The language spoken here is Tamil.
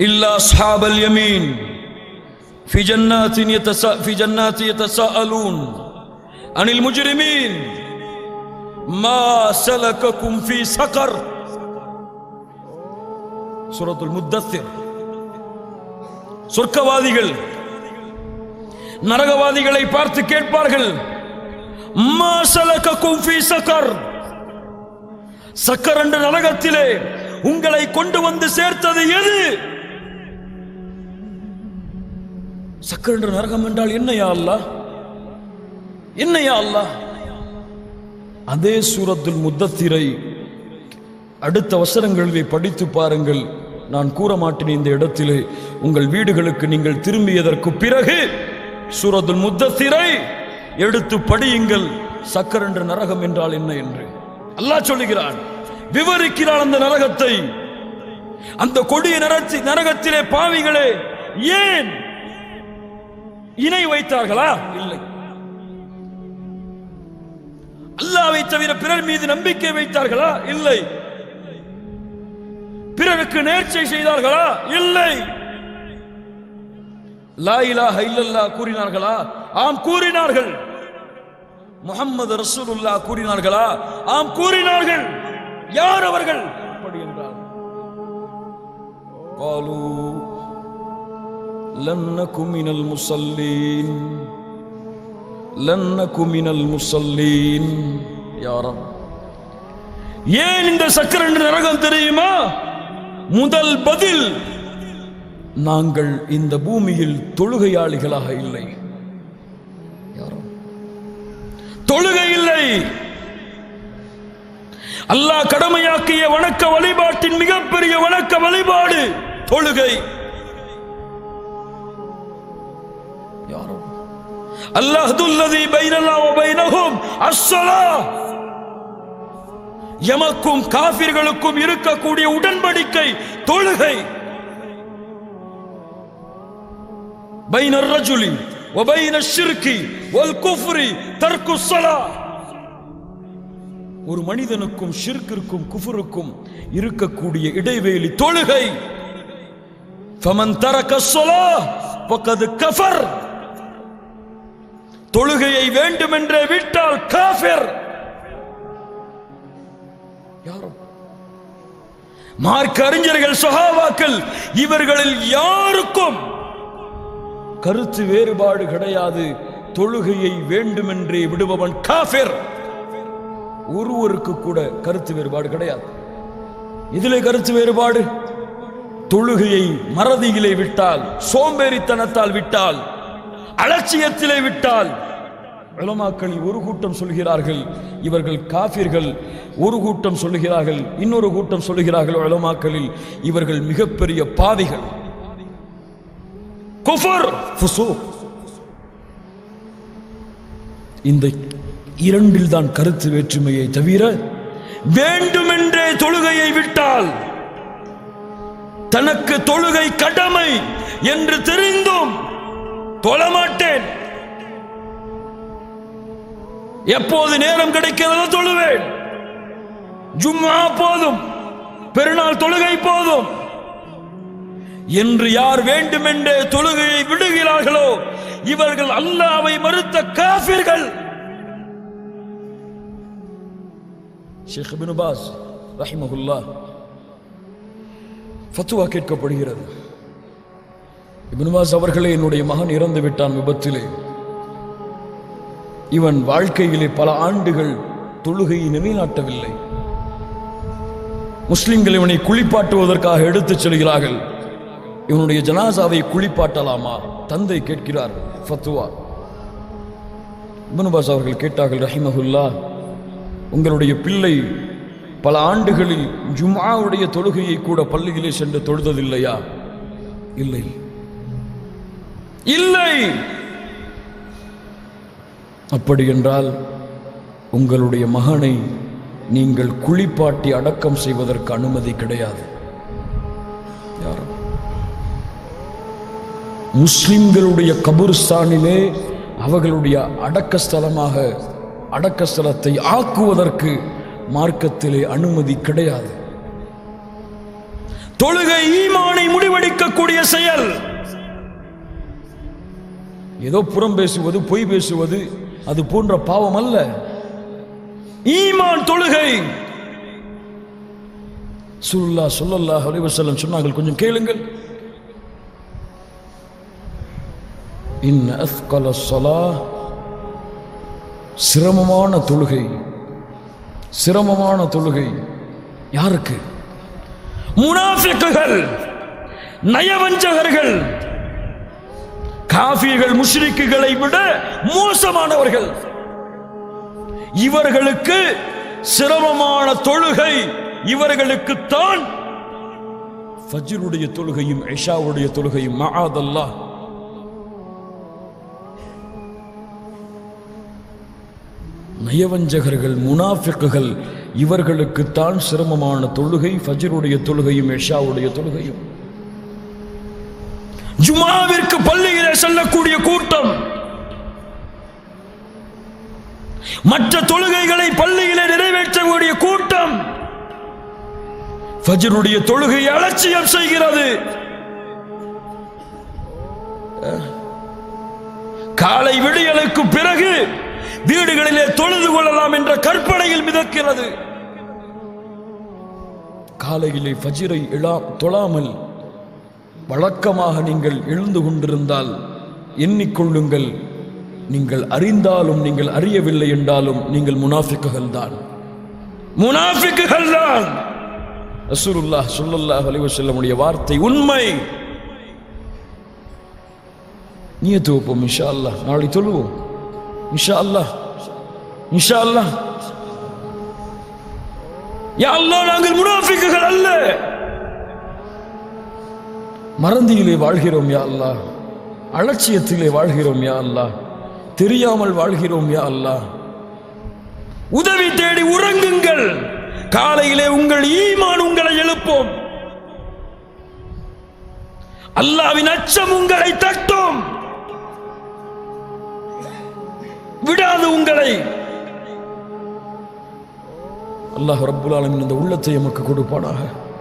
إلا أصحاب اليمين في جنات يتسا في جنات يتساءلون عن المجرمين ما سلككم في سقر سورة المدثر சொர்க்கவாதிகள் நரகவாதிகளை பார்த்து கேட்பார்கள் மா சலகக்கும் ஃபீ சக்கர் சக்கர் என்ற நரகத்திலே உங்களை கொண்டு வந்து சேர்த்தது எது சக்கரன்ற நரகம் என்றால் என்னையா அல்லா என்னையா அல்லாஹ்? அதே சூரத்துல் முத்தத்திரை அடுத்த வசனங்களை படித்து பாருங்கள். நான் கூற மாட்டேன் இந்த இடத்திலே. உங்கள் வீடுகளுக்கு நீங்கள் திரும்பியதற்கு பிறகு சூரத்துல் முத்தத்திரை எடுத்து படியுங்கள். சக்கர் என்ற நரகம் என்றால் என்ன என்று. அல்லாஹ் சொல்லுகிறான் விவரிக்கிறான் அந்த நரகத்தை. அந்த கொடிய நரகத்திலே பாவிகளே ஏன் இணை வைத்தார்களா? இல்லை. அல்லாவை தவிர பிறர் மீது நம்பிக்கை வைத்தார்களா? இல்லை. பிறருக்கு நேர்ச்சை செய்தார்களா? இல்லை. லா இல்லல்லா கூறினார்களா? ஆம் கூறினார்கள். முகம்மது ரசூலுல்லா கூறினார்களா? ஆம் கூறினார்கள். யார் அவர்கள்? அப்படி என்றால் قالوا لن نكن من المصلين لن نكن من المصلين يا رب ஏன் இந்த சக்கரண்டு நரகம் தெரியுமா முதல் பதில் நாங்கள் இந்த பூமியில் தொழுகையாளிகளாக இல்லை யாரோ? தொழுகை இல்லை அல்லாஹ் கடமையாக்கிய வணக்க வழிபாட்டின் மிகப்பெரிய வணக்க வழிபாடு தொழுகை எமக்கும் காபிர்களுக்கும் இருக்கக்கூடிய உடன்படிக்கை தொழுகை பைன الرجل وبين الشرك والكفر ترك الصلاه ஒரு மனிதனுக்கும் ஷிர்கிற்கும் குஃபருக்கும் இருக்கக்கூடிய இடைவேளி தொழுகை فمن ترك الصلاه فقد كفر தொழுகையை வேண்டுமென்றே விட்டால் காஃபிர். யாரும்? மார்க்க அறிஞர்கள் சஹாபாக்கள் இவர்களில் யாருக்கும் கருத்து வேறுபாடு கிடையாது. தொழுகையை வேண்டுமென்றே விடுபவன் காஃபிர். ஒருவருக்கு கூட கருத்து வேறுபாடு கிடையாது. இதிலே கருத்து வேறுபாடு? தொழுகையை மறதியிலே விட்டால் சோம்பேறித்தனத்தால் விட்டால் அலட்சியத்திலே விட்டால் உலமாக்கள் ஒரு கூட்டம் சொல்கிறார்கள் இவர்கள் காபிர்கள் ஒரு கூட்டம் சொல்லுகிறார்கள் இன்னொரு கூட்டம் சொல்லுகிறார்கள் உலமாக்களில் இவர்கள் மிகப்பெரிய பாவிகள். குஃபர் இந்த இரண்டில் தான் கருத்து வேற்றுமையை தவிர வேண்டுமென்றே தொழுகையை விட்டால் தனக்கு தொழுகை கடமை என்று தெரிந்து தொழமாட்டேன். எப்போது நேரம் கிடைக்கிறதோ தொழுவேன். ஜும்மா போதும். பெருநாள் தொழுகை போதும். என்று யார் வேண்டுமென்றே தொழுகையை விடுகிறார்களோ இவர்கள் அல்லாவை மறுத்த காபிர்கள் ஷேக் பின் பாஸ் ரஹிமகுல்லா ஃபத்துவா கேட்கப்படுகிறது. இப்னு அவர்களே என்னுடைய மகன் இறந்து விட்டான் விபத்திலே. இவன் வாழ்க்கையிலே பல ஆண்டுகள் தொழுகையை நிலைநாட்டவில்லை. முஸ்லிம்கள் இவனை குளிப்பாட்டுவதற்காக எடுத்துச் செல்கிறார்கள். இவனுடைய ஜனாசாவை குளிப்பாட்டலாமா? தந்தை கேட்கிறார் ஃபத்துவா. இப்னு அவர்கள் கேட்டார்கள் ரஹிமஹுல்லா உங்களுடைய பிள்ளை பல ஆண்டுகளில் ஜும்மாவுடைய தொழுகையை கூட பள்ளியிலே சென்று தொழுததில்லையா? இல்லை. இல்லை. அப்படி என்றால் உங்களுடைய மகனை நீங்கள் குளிப்பாட்டி அடக்கம் செய்வதற்கு அனுமதி கிடையாது. யாரும் முஸ்லிம்களுடைய கபுர்ஸ்தானிலே அவர்களுடைய அடக்க ஸ்தலமாக அடக்க ஸ்தலத்தை ஆக்குவதற்கு மார்க்கத்திலே அனுமதி கிடையாது. தொழுகை ஈமானை முடிவெடுக்கக்கூடிய செயல். ஏதோ புறம் பேசுவது பொய் பேசுவது அது போன்ற பாவம் அல்ல. ஈமான் தொழுகை. சுல்லா சொல்லல்லா அலைஹி சொன்னார்கள் கொஞ்சம் கேளுங்கள். இன் அஸ்கல சொலா சிரமமான தொழுகை. சிரமமான தொழுகை. யாருக்கு? முனாஃபிக்குகள் நயவஞ்சகர்கள். காஃபிர்கள் முஷ்ரிக்குகளை விட மோசமானவர்கள். இவர்களுக்கு சிரமமான தொழுகை இவர்களுக்கு தான். ஃபஜ்ருடைய தொழுகையும் ஐஷாவுடைய தொழுகையும் மகாதல்லா நயவஞ்சகர்கள் முனாஃபிக்குகள் இவர்களுக்குத்தான் சிரமமான தொழுகை ஃபஜ்ருடைய தொழுகையும் இஷாவுடைய தொழுகையும். ஜுமாவிற்கு பள்ளியிலே செல்லக்கூடிய கூட்டம். மற்ற தொழுகைகளை பள்ளியிலே நிறைவேற்றக்கூடிய கூட்டம். ஃபஜ்ருடைய தொழுகை அலட்சியம் செய்கிறது. காலை விடியலுக்கு பிறகு வீடுகளிலே தொழுது கொள்ளலாம் என்ற கற்பனையில் மிதக்கிறது. காலையிலே ஃபஜிரை இழா தொழாமல் வழக்கமாக நீங்கள் எழுந்து கொண்டிருந்தால் எண்ணிக்கொள்ளுங்கள். நீங்கள் அறிந்தாலும் நீங்கள் அறியவில்லை என்றாலும் நீங்கள் முனாஃபிக்குகள் தான். முனாஃபிக்குகள் தான்! ரசூலுல்லாஹ் ஸல்லல்லாஹு வலிவு செல்லமுடைய வார்த்தை உண்மை. நியத்து வைப்போம் இன்ஷா அல்லாஹ் நாளை தொழுவோம். இன்ஷா அல்லாஹ் இன்ஷா அல்லா யா அல்லா நாங்கள் முனாஃபிக்குகள் அல்ல! மறந்தியிலே வாழ்கிறோம் யா அல்லாஹ். அலட்சியத்திலே வாழ்கிறோம் யா அல்லாஹ். தெரியாமல் வாழ்கிறோம் யா அல்லாஹ். உதவி தேடி உறங்குங்கள். காலையிலே உங்கள் ஈமான் உங்களை எழுப்போம். அல்லாவின் அச்சம் உங்களை தட்டும். விடாது உங்களை. அல்லாஹ் ரப்புல் ஆலமின் இந்த உள்ளத்தை எமக்கு கொடுப்பானாக.